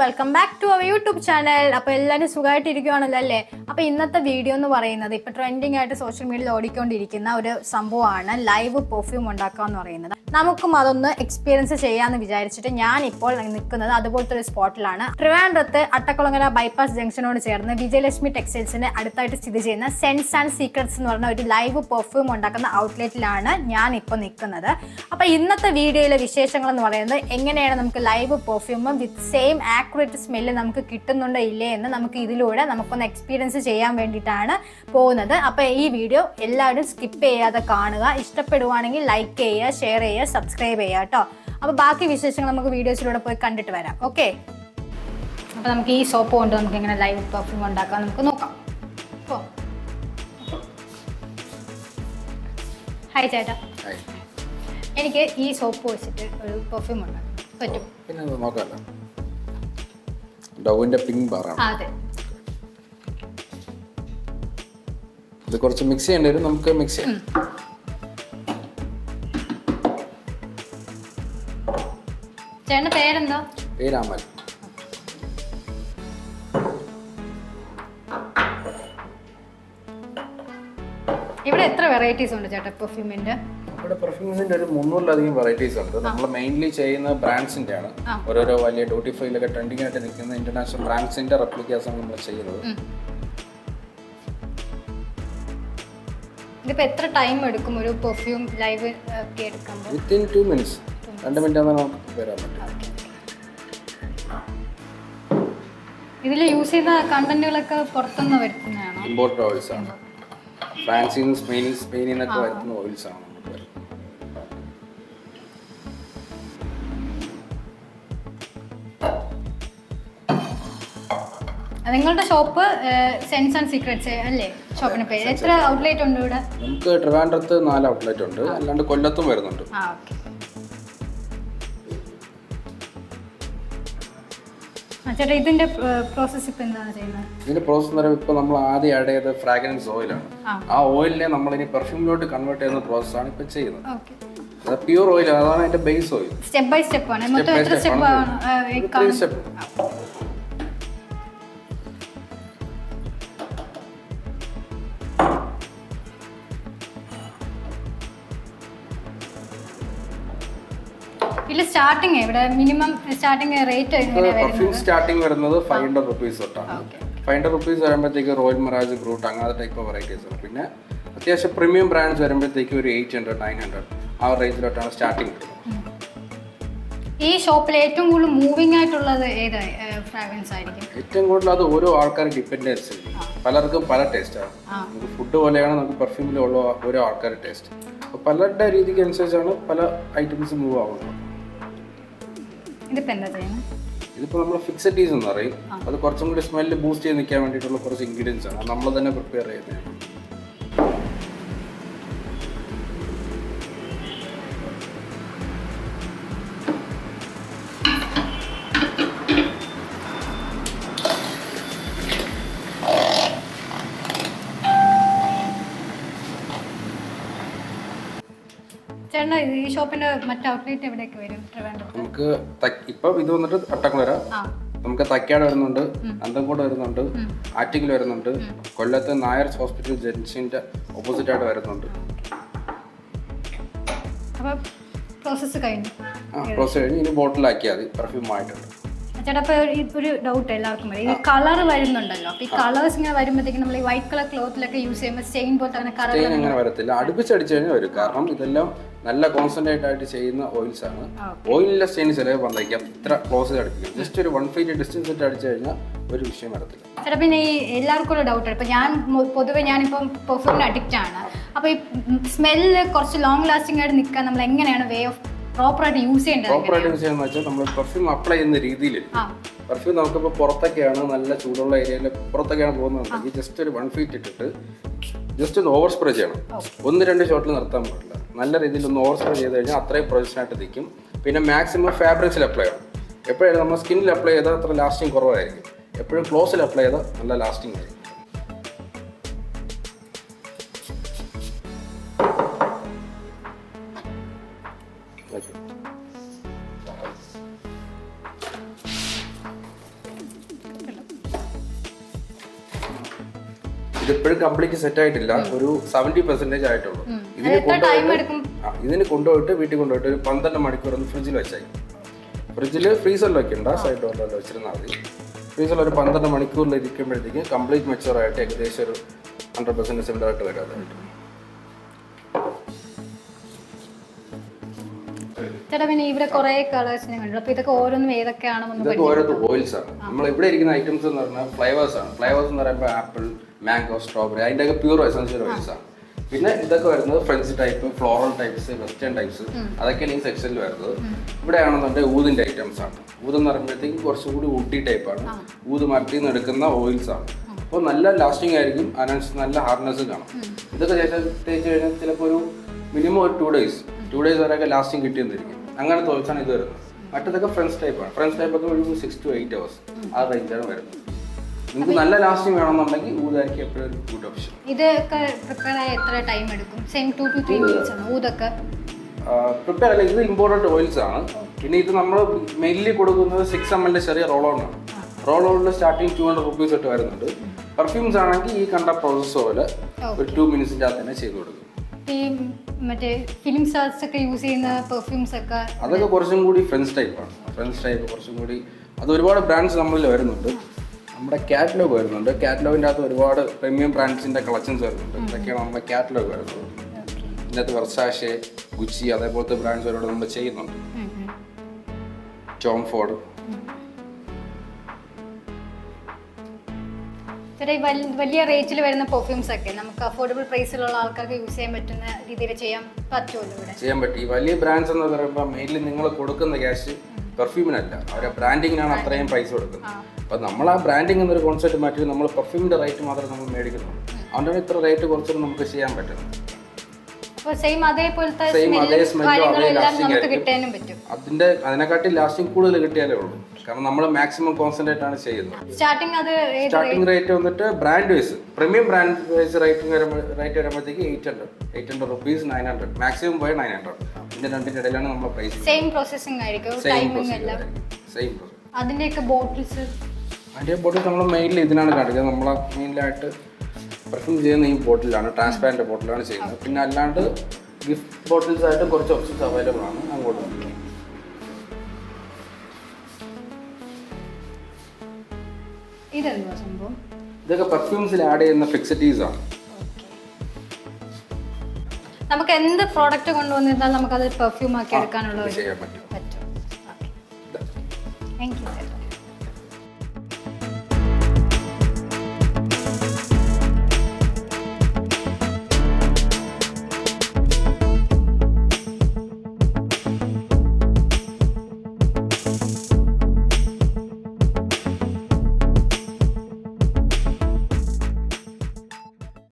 Welcome back to our YouTube channel അപ്പോൾ എല്ലാവരും സുഖമായിട്ട് ഇരിക്കുവാണല്ലോ അല്ലേ? അപ്പോൾ ഇന്നത്തെ വീഡിയോ എന്ന് പറയുന്നത് ഇപ്പോൾ ട്രെൻഡിങ് ആയിട്ട് സോഷ്യൽ മീഡിയയിൽ ഓടിക്കൊണ്ടിരിക്കുന്ന ഒരു സംഭവമാണ് ലൈവ് പെർഫ്യൂം ഉണ്ടാക്കുക എന്ന് പറയുന്നത്. നമുക്കും അതൊന്ന് എക്സ്പീരിയൻസ് ചെയ്യാന്ന് വിചാരിച്ചിട്ട് ഞാൻ ഇപ്പോൾ നിൽക്കുന്നത് അതുപോലത്തെ ഒരു സ്പോട്ടിലാണ് ട്രിവാൻഡ്രത്ത് അട്ടക്കുളങ്ങര ബൈപ്പാസ് ജംഗ്ഷനോട് ചേർന്ന് വിജയലക്ഷ്മി ടെക്സ്റ്റൈൽസിന് അടുത്തായിട്ട് സ്ഥിതി ചെയ്യുന്ന സെൻസ് ആൻഡ് സീക്രട്സ് എന്ന് പറഞ്ഞ ഒരു ലൈവ് പെർഫ്യൂം ഉണ്ടാക്കുന്ന ഔട്ട്ലെറ്റിലാണ് ഞാൻ ഇപ്പോൾ നിൽക്കുന്നത്. അപ്പോൾ ഇന്നത്തെ വീഡിയോയിലെ വിശേഷങ്ങൾ എന്ന് പറയുന്നത് എങ്ങനെയാണ് നമുക്ക് ലൈവ് പെർഫ്യൂമും വിത്ത് സെയിം ആക്യുറേറ്റ് സ്മെല്ല് നമുക്ക് കിട്ടുന്നുണ്ടോ ഇല്ലേ എന്ന് നമുക്ക് ഇതിലൂടെ നമുക്കൊന്ന് എക്സ്പീരിയൻസ് ചെയ്യാൻ വേണ്ടിയിട്ടാണ് പോകുന്നത്. അപ്പോൾ ഈ വീഡിയോ എല്ലാവരും സ്കിപ്പ് ചെയ്യാതെ കാണുക. ഇഷ്ടപ്പെടുവാണെങ്കിൽ ലൈക്ക് ചെയ്യുക ഷെയർ ചെയ്യുക സബ്സ്ക്രൈബ് ചെയ്യുക കേട്ടോ അപ്പോൾ ബാക്കി വിശേഷങ്ങൾ നമുക്ക് വീഡിയോസിലൂടെ പോയി കണ്ടിട്ട് വരാം. ഓക്കെ അപ്പോൾ നമുക്ക് ഈ സോപ്പ് കൊണ്ട് നമുക്ക് എങ്ങനെ ലൈവ് പെർഫ്യൂം ഉണ്ടാക്കാം നമുക്ക് നോക്കാം. ഓ ഹായ് ചേട്ടാ. എനിക്ക് ഈ സോപ്പ് വെച്ചിട്ട് ഒരു പെർഫ്യൂം ഉണ്ടാക്കാം പറ്റും. പിന്നെ നോക്കാമല്ലോ ഡവിന്റെ പിങ്ക് ബാറാണ്. അതെ. ഇത് കുറച്ച് മിക്സ് ചെയ്യേണ്ടി വരും. നമുക്ക് മിക്സ് ചെയ്യാം. ചേട്ടന്റെ പേരെന്തോ? പേരാമൽ. ഇവിടെ എത്ര വെറൈറ്റീസ് ഉണ്ട് ചേട്ടാ പെർഫ്യൂമിന്റെ ഇവിടെ പെർഫ്യൂംസിന്റെ ഒരു മുന്നൂറിലധികം വെറൈറ്റീസ് ഉണ്ട്. നമ്മൾ മെയിൻലി ചെയ്യുന്ന ബ്രാൻഡ്സിന്റെ ആണ്. ഓരോരോ വലിയ ഡ്യൂട്ടി ഫ്രീയിലൊക്കെ ട്രെൻഡിങ് ആയിട്ട് നിൽക്കുന്ന ഇന്റർനാഷണൽ ബ്രാൻഡ്സിന്റെ റെപ്ലിക്കാസ് ആണ് നമ്മൾ ചെയ്യുന്നത് ഇതിപ്പോ എത്ര ടൈം എടുക്കും ഒരു പെർഫ്യൂം ലൈവ് ഒക്കെ എടുക്കുമ്പോൾ വിത്തിൻ ടു മിനിറ്റ്സ് രണ്ട് മിനിറ്റ് ആകുമ്പോൾ നമുക്ക് വരാൻ പറ്റും. ഇതിൽ യൂസ് ചെയ്യുന്ന കണ്ടന്റുകളൊക്കെ പുറത്തുനിന്ന് വരുത്തുന്നതാണോ? ഇമ്പോർട്ടഡ് ഓയിൽസ് ആണ്. ഫ്രാൻസിൽ നിന്ന് സ്പെയിനിൽ സ്പെയിനിൽ നിന്നൊക്കെ വരുന്ന ഓയിൽസ് ആണ്. നിങ്ങളുടെ ഷോപ്പ് സെൻസ് ആൻഡ് സീക്രട്സ് അല്ലേ? ഷോപ്പിന് പേര്. എത്ര ഔട്ട്ലെറ്റ് ഉണ്ട് ഇവിടെ? നമുക്ക് ട്രിവാൻഡ്രത്ത് നാല് ഔട്ട്ലെറ്റ് ഉണ്ട്. അല്ലാണ്ട് കൊല്ലത്തും വരുന്നുണ്ട്. ആ ഓക്കെ. ചേട്ടാ ഇതിന്റെ പ്രോസസ്സ് ഇപ്പൊ എന്താണ് ചെയ്യുന്നത്? ഇതിന്റെ പ്രോസസ് എന്ന് പറയുമ്പോൾ ഇപ്പോൾ നമ്മൾ ആദ്യം ആഡ് ചെയ്ത ഫ്രാഗ്രൻസ് ഓയിലാണ് ആ. ഓയിലിനെ നമ്മൾ ഇനി പെർഫ്യൂമിലോട്ട് കൺവേർട്ട് ചെയ്യുന്ന പ്രോസസ്സാണ് ഇപ്പൊ ചെയ്യുന്നത്. അത് പ്യൂർ ഓയിൽ അതാണ് അതിന്റെ base oil step by step ആണ്. മൊത്തം എത്ര സ്റ്റെപ്പ് ആണ്. ആണ് ത്രീ സ്റ്റെപ്പ് ഇതിൽ സ്റ്റാർട്ടിംഗ് ഇവിടെ minimum starting rate perfume starting വരുന്നത്? ഫൈവ് ഹൺഡ്രഡ് റുപ്പീസ് തൊട്ടാണ്. ഓക്കെ ഫൈവ് ഹൺഡ്രഡ് റുപ്പീസ് വരുമ്പോഴത്തേക്ക് റോയൽ മറാജ് ഗ്രൂട്ട് അങ്ങനത്തെ ടൈപ്പ് വെറൈറ്റീസ് ഉണ്ട് പിന്നെ അത്യാവശ്യം പ്രീമിയം ബ്രാൻഡ്സ് വരുമ്പോഴത്തേക്ക് ഒരു എയ്റ്റ് ഹൺഡ്രഡ് നയൻ ഹൺഡ്രഡ് ആ റേഞ്ചിലോട്ടാണ് സ്റ്റാർട്ടിങ് വരുന്നത്. ഈ ഷോപ്പിൽ ഏറ്റവും കൂടുതൽ മൂവിങ് ആയിട്ടുള്ളത് ഏത് ഫ്രാഗ്രൻസ് ആയിരിക്കും? ഏറ്റവും കൂടുതൽ അത് ഓരോ ആൾക്കാരെ ഡിപ്പെൻഡൻസ് പലർക്കും പല ടേസ്റ്റാണ്. നമുക്ക് ഫുഡ് പോലെയാണ് നമുക്ക് പെർഫ്യൂമിലുള്ള ഓരോ ആൾക്കാരുടെ ടേസ്റ്റ് അപ്പോൾ പലരുടെ രീതിക്ക് അനുസരിച്ചാണ് പല ഐറ്റംസ് മൂവ് ആവുന്നത്. ഇതിപ്പോ എന്താ ചെയ്യുന്നത് ഇതിപ്പോൾ നമ്മൾ ഫിക്സറ്റീസ് എന്ന് പറയും. അത് കുറച്ചും കൂടി സ്മെല്ല് ബൂസ്റ്റ് ചെയ്ത് നിൽക്കാൻ വേണ്ടിയിട്ടുള്ള കുറച്ച് ഇൻഗ്രീഡിയൻസ് ആണ്. നമ്മൾ തന്നെ പ്രിപ്പയർ ചെയ്യുന്നത്. ചേട്ടൻ ഈ ഷോപ്പിന്റെ മറ്റു ഔട്ട്ലെറ്റ് എവിടെയൊക്കെ വരും? ട്രിവാൻഡ്രത്ത്? നമുക്ക് തക്- ഇപ്പം ഇത് വന്നിട്ട് അട്ടക്കുളര ആ. നമുക്ക് തക്കാട് വരുന്നുണ്ട് അന്തംകോട് വരുന്നുണ്ട് ആറ്റിങ്ങിൽ വരുന്നുണ്ട് കൊല്ലത്ത് നായർ ഹോസ്പിറ്റൽ ജെൻസിന്റെ ഓപ്പോസിറ്റ് ആയിട്ട് വരുന്നുണ്ട്. അപ്പൊ പ്രോസസ്സ് കഴിഞ്ഞു. ആ പ്രോസസ് കഴിഞ്ഞ് ഇനി ബോട്ടിലാക്കിയാൽ മതി പെർഫ്യൂം ആയിട്ടുണ്ട്. ചേട്ടാ അപ്പൊ ഒരു- ഒരു ഡൗട്ട് എല്ലാവർക്കും വരും. ഈ കളർ വരുന്നുണ്ടല്ലോ അപ്പൊ ഈ കളേഴ്സ് ഇങ്ങനെ വരുമ്പോഴത്തേക്കും നമ്മൾ ഈ വൈറ്റ് കളർ ക്ലോത്തിലൊക്കെ യൂസ് ചെയ്യുമ്പോൾ സ്റ്റെയിൻ പോലത്തെ അങ്ങനെ കളർ സ്റ്റെയിൻ അങ്ങനെ വരത്തില്ല അടുപ്പിച്ചടിച്ച് കഴിഞ്ഞാൽ വരും. കാരണം ഇതെല്ലാം നല്ല കോൺസെൻട്രേറ്റ് ആയിട്ട് ചെയ്യുന്ന ഓയിൽസ് ആണ്. ഓയിലിലെ സ്റ്റെയിൻ ചിലവ് വന്നേക്കാം ഇത്ര ക്ലോസ് അടുപ്പിക്കും ജസ്റ്റ് ഒരു വൺ ഫീറ്റ് ഡിസ്റ്റൻസ് ഇട്ട് അടിച്ചു കഴിഞ്ഞാൽ ഒരു വിഷയം വരത്തില്ല. ചേട്ടാ പിന്നെ ഈ എല്ലാവർക്കും ഒരു ഡൗട്ട് ഇപ്പൊ ഞാൻ പൊതുവെ ഞാനിപ്പം പെർഫ്യൂമിന് അഡിക്റ്റ് ആണ്. അപ്പൊ ഈ സ്മെല്ല് കുറച്ച് ലോങ് ലാസ്റ്റിംഗ് ആയിട്ട് നിൽക്കാൻ നമ്മൾ എങ്ങനെയാണ് വേ ഓഫ് പ്രോപ്പറായിട്ട് യൂസ് ചെയ്യേണ്ടത് പ്രോപ്പറായിട്ട് യൂസ് ചെയ്യുന്നത് വെച്ചാൽ നമ്മൾ പെർഫ്യൂം അപ്ലൈ ചെയ്യുന്ന രീതിയിൽ പെർഫ്യൂം നമുക്കിപ്പോൾ പുറത്തൊക്കെയാണ് നല്ല ചൂടുള്ള ഏരിയയിൽ പുറത്തൊക്കെയാണ് പോകുന്നത് ജസ്റ്റ് ഒരു വൺ ഫീറ്റ് ഇട്ടിട്ട് ജസ്റ്റ് ഒന്ന് ഓവർ സ്പ്രേ ചെയ്യണം ഒന്ന് രണ്ട് ഷോട്ടിൽ നിർത്താൻ പാടില്ല. നല്ല രീതിയിൽ ഒന്ന് ഓവർ സ്പ്രേ ചെയ്ത് കഴിഞ്ഞാൽ അത്രയും പ്രൊജക്ഷനായിട്ട് നിൽക്കും. പിന്നെ മാക്സിമം ഫാബ്രിക്സിൽ അപ്ലൈ ചെയ്യണം. എപ്പോഴും നമ്മൾ സ്കിന്നിൽ അപ്ലൈ ചെയ്താൽ അത്ര ലാസ്റ്റിംഗ് കുറവായിരിക്കും. എപ്പോഴും ക്ലോസിൽ അപ്ലൈ ചെയ്താൽ നല്ല ലാസ്റ്റിംഗ് ആയിരിക്കും. ഇതിപ്പോഴും കംപ്ലീറ്റ് സെറ്റ് ആയിട്ടില്ല. ഒരു സെവന്റി പെർസെന്റേജ് ആയിട്ടുള്ളൂ. ഇതിന് കൊണ്ടുപോയിട്ട് ഇതിന് കൊണ്ടുപോയിട്ട് വീട്ടിൽ കൊണ്ടുപോയിട്ട് ഒരു പന്ത്രണ്ട് മണിക്കൂർ ഒന്ന് ഫ്രിഡ്ജിൽ വെച്ചായി. ഫ്രിഡ്ജിൽ ഫ്രീസറിൽ വെക്കണ്ട സൈഡ് ഡോറിൽ വെച്ചിരുന്നാൽ മതി. ഫ്രീസറിൽ ഒരു പന്ത്രണ്ട് മണിക്കൂറിൽ ഇരിക്കുമ്പോഴത്തേക്കും കംപ്ലീറ്റ് മെച്ചുവർ ആയിട്ട് ഏകദേശം ഒരു ഹൺഡ്രഡ് പെർസെന്റ് സിമിലർ ആയിട്ട് വരാതെ ചേട്ടാ പിന്നെ ഇവിടെ കുറെ കളേഴ്സ് ഞാൻ കണ്ടു അപ്പൊ ഇതൊക്കെ ഓരോന്നും ഏതൊക്കെയാണെന്ന് ഇതൊക്കെ ഓരോ ഓയിൽസ് ആണ്. നമ്മൾ ഇവിടെ ഇരിക്കുന്ന ഐറ്റംസ് എന്ന് പറഞ്ഞാൽ ഫ്ലേവേഴ്സ് ആണ്. ഫ്ലേവേഴ്സ് എന്ന് പറയുമ്പോൾ ആപ്പിൾ മാംഗോ സ്ട്രോബെറി അതിന്റെ ഒക്കെ പ്യൂർ എസൻഷ്യൽ ഓയിൽസ് ആണ്. പിന്നെ ഇതൊക്കെ വരുന്നത് French type floral types western types അതൊക്കെയാണ് ഈ സെക്ഷനിൽ വരുന്നത്. ഇവിടെയാണെന്നുണ്ടെങ്കിൽ ഊതിന്റെ ഐറ്റംസ് ആണ്. ഊത് എന്ന് പറയുമ്പോഴത്തേക്കും കുറച്ചുകൂടി ഊട്ടി ടൈപ്പാണ് ഊത് മരത്തിൽ നിന്ന് എടുക്കുന്ന ഓയിൽസ് ആണ്. അപ്പോൾ നല്ല ലാസ്റ്റിംഗ് ആയിരിക്കും. അതിനനുസരിച്ച് നല്ല ഹാർഡ്നെസ് കാണും. ഇതൊക്കെ ശേഷം തേച്ച് കഴിഞ്ഞാൽ ചിലപ്പോൾ ഒരു മിനിമം ഒരു ടു ഡേയ്സ് ടു ഡേയ്സ് വരെയൊക്കെ ലാസ്റ്റിംഗ് കിട്ടിയെന്നിരിക്കും. അങ്ങനെ തോൽച്ചാണ് ഇത് വരുന്നത്. മറ്റേതൊക്കെ ഫ്രണ്ട്സ് ടൈപ്പാണ് ഫ്രണ്ട്സ് ടൈപ്പൊക്കെ ഒരു സിക്സ് ടു എയ്റ്റ് അവേഴ്സ് ആ റേഞ്ചാണ് വരുന്നത്. നിങ്ങൾക്ക് നല്ല ലാസ്റ്റിംഗ് വേണമെന്നുണ്ടെങ്കിൽ ഊതായിരിക്കും എപ്പോഴും ഒരു ഗുഡ് ഓപ്ഷൻ ഇതൊക്കെ പ്രിപ്പയർ ആയ എത്ര ടൈം എടുക്കും? Same two two three minutes ആണ്? ഊതൊക്കെ? പ്രിപ്പയർ അല്ല ഇത് ഇമ്പോർട്ടന്റ് ഓയിൽസ് ആണ്. പിന്നെ ഇത് നമ്മൾ മെയിൻലി കൊടുക്കുന്നത് സിക്സ് എം എല്ലിന്റെ ചെറിയ റോൾ ഓൺ ആണ്. റോൾ ഓണിൽ സ്റ്റാർട്ടിങ് ടു ഹൺഡ്രഡ് റുപ്പീസ് ഇട്ട് വരുന്നുണ്ട്. പെർഫ്യൂംസ് ആണെങ്കിൽ ഈ കണ്ട പ്രോസസ്സ് പോലെ ഒരു ടു മിനിറ്റ്സിന്റെ അകത്ത് തന്നെ ചെയ്ത് കൊടുക്കും. ഈ മറ്റേ ഫിലിം സ്റ്റാർസ് ഒക്കെ യൂസ് ചെയ്യുന്ന പെർഫ്യൂംസ് ഒക്കെ അതൊക്കെ കുറച്ചും കൂടി ഫ്രണ്ട്സ് ടൈപ്പാണ് ഫ്രണ്ട്സ് ടൈപ്പ് കുറച്ചും കൂടി അത് ഒരുപാട് ബ്രാൻഡ്സ് നമ്മളിൽ വരുന്നുണ്ട്. നമ്മുടെ കാറ്റലോഗ് വരുന്നുണ്ട്. കാറ്റലോഗിന്റെ അകത്ത് ഒരുപാട് പ്രീമിയം ബ്രാൻഡ്സിന്റെ കളക്ഷൻസ് വരുന്നുണ്ട്. ഇതൊക്കെയാണ് നമ്മുടെ കാറ്റലോഗ് വരുന്നത്. ഇതിനകത്ത് വെർസാഷെ ഗുച്ചി അതേപോലത്തെ ബ്രാൻഡ്സ് ഒരുപാട് നമ്മൾ ചെയ്യുന്നുണ്ട്. ഉം, ഉം. ടോം ഫോർഡ് ചേട്ടാ ഈ വൽ- വലിയ റേറ്റിൽ വരുന്ന പെർഫ്യൂംസ് ഒക്കെ നമുക്ക് അഫോർഡബിൾ പ്രൈസിലുള്ള ആൾക്കാർക്ക് യൂസ് ചെയ്യാൻ പറ്റുന്ന രീതിയിൽ ചെയ്യാൻ പറ്റുമല്ലോ ഇവിടെ? ചെയ്യാൻ പറ്റും. ഈ വലിയ ബ്രാൻഡ്സ് എന്ന് പറയുമ്പോൾ മെയിൻലി നിങ്ങൾ കൊടുക്കുന്ന ക്യാഷ് പെർഫ്യൂമിനല്ല അവരെ ബ്രാൻഡിങ്ങിനാണ് അത്രയും പ്രൈസ് കൊടുക്കുന്നത്. അപ്പം നമ്മൾ ആ ബ്രാൻഡിങ് എന്നൊരു കോൺസെപ്റ്റ് മാറ്റി നമ്മൾ പെർഫ്യൂമിന്റെ റേറ്റ് മാത്രമേ നമ്മൾ മേടിക്കുന്നു. അതുകൊണ്ടാണ് ഇത്ര റേറ്റ് കുറച്ചൊന്നും നമുക്ക് ചെയ്യാൻ പറ്റുന്നത്. സെയിം അതേപോലത്തെ Same അതേ സ്മെല്ലും smell ഉം അതേ കാര്യങ്ങളും എല്ലാം lasting നമുക്ക് പറ്റും. അതിന്റെ അതിനെക്കാട്ടി ലാസ്റ്റിംഗ് കൂടുതൽ കിട്ടിയാലേ ഉള്ളൂ. കാരണം നമ്മൾ മാക്സിമം കോൺസെൻട്രേറ്റ് ആണ് ചെയ്യുന്നത്. സ്റ്റാർട്ടിങ് അത് സ്റ്റാർട്ടിംഗ് റേറ്റ് വന്നിട്ട് brand wise premium brand wise rate rate വരുമ്പോഴത്തേക്ക് eight hundred eight hundred rupees nine hundred maximum പോയ നയൻ ഹൺഡ്രഡ് ഇതിന്റെ രണ്ടിന്റെ ഇടയിലാണ് നമ്മൾ പ്രൈസ് സെയിം പ്രോസസ്സിംഗ് ആയിരിക്കും സെയിം ടൈമിംഗ് എല്ലാം. സെയിം അതിന്റെയൊക്കെ ബോട്ടിൽസ് അതിന്റെ ബോട്ടിൽ നമ്മൾ മെയിൻലി ഇതിനാണ് കാണിക്കുന്നത്. നമ്മൾ മെയിനിലായിട്ട് പെർഫ്യൂം ചെയ്യുന്ന ഈ ബോട്ടിലാണ് ട്രാൻസ്പാരന്റ് ബോട്ടിലാണ് ചെയ്യുന്നത്. പിന്നെ അല്ലാണ്ട് ഗിഫ്റ്റ് ബോട്ടിൽസ് ആയിട്ട് കുറച്ച് ഓപ്ഷൻസ് അവൈലബിൾ ആണ് അങ്ങോട്ട്. നോക്കി ഇതെന്തുവാ സംഭവം? ഇതൊക്കെ പെർഫ്യൂംസിൽ ആഡ് ചെയ്യുന്ന ഫിക്സിറ്റീസ് ആണ്. നമുക്ക് എന്ത് പ്രോഡക്റ്റ് കൊണ്ടുവന്നിരുന്നാൽ നമുക്കത് പെർഫ്യൂം ആക്കി എടുക്കാനുള്ള പറ്റും. Thank you